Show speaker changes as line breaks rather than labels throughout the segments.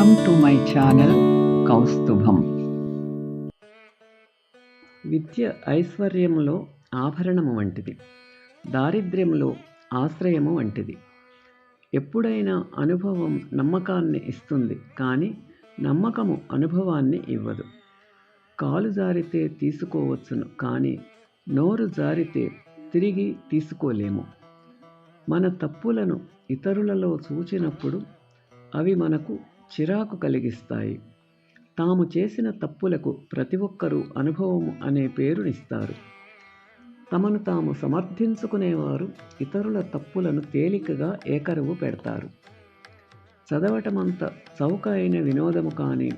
Welcome to my channel కౌస్తుభం విద్య ఐశ్వర్యములో ఆభరణము వంటిది దారిద్ర్యములో ఆశ్రయము వంటిది. ఎప్పుడైనా అనుభవం నమ్మకాన్ని ఇస్తుంది కానీ నమ్మకము అనుభవాన్ని ఇవ్వదు. కాలు జారితే తీసుకోవచ్చును కానీ నోరు జారితే తిరిగి తీసుకోలేము. మన తప్పులను ఇతరులలో చూచినప్పుడు అవి మనకు చిరాకు కలిగిస్తాయి. తాము చేసిన తప్పులకు ప్రతి ఒక్కరూ అనుభవం అనే పేరునిస్తారు. తమను తాము సమర్థించుకునేవారు ఇతరుల తప్పులను తేలికగా ఏకరువు పెడతారు. చదవటమంత చౌక అయిన వినోదము కానీ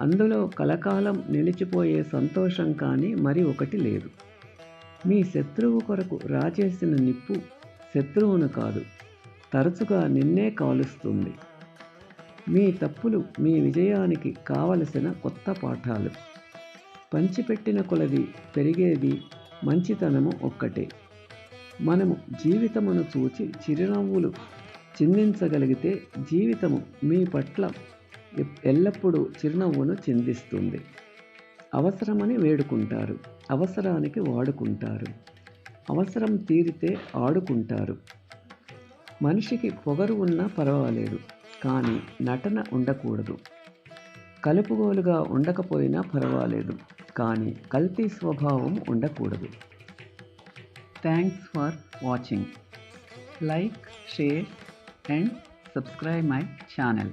అందులో కలకాలం నిలిచిపోయే సంతోషం కానీ మరి ఒకటి లేదు. మీ శత్రువు కొరకు రాచేసిన నిప్పు శత్రువును కాదు తరచుగా నిన్నే కాలుస్తుంది. మీ తప్పులు మీ విజయానికి కావలసిన కొత్త పాఠాలు. పంచిపెట్టిన కొలది పెరిగేది మంచితనము ఒక్కటే. మనము జీవితమును చూచి చిరునవ్వులు చిందించగలిగితే జీవితము మీ పట్ల ఎల్లప్పుడూ చిరునవ్వును చిందిస్తుంది. అవసరమని వేడుకుంటారు అవసరానికి వాడుకుంటారు. అవసరం తీరితే ఆడుకుంటారు. మనిషికి పొగరు ఉన్నా పర్వాలేదు కానీ నటన ఉండకూడదు. కలుపుగోలుగా ఉండకపోయినా పర్వాలేదు కానీ కల్తీ స్వభావం ఉండకూడదు. Thanks for watching like share and subscribe my channel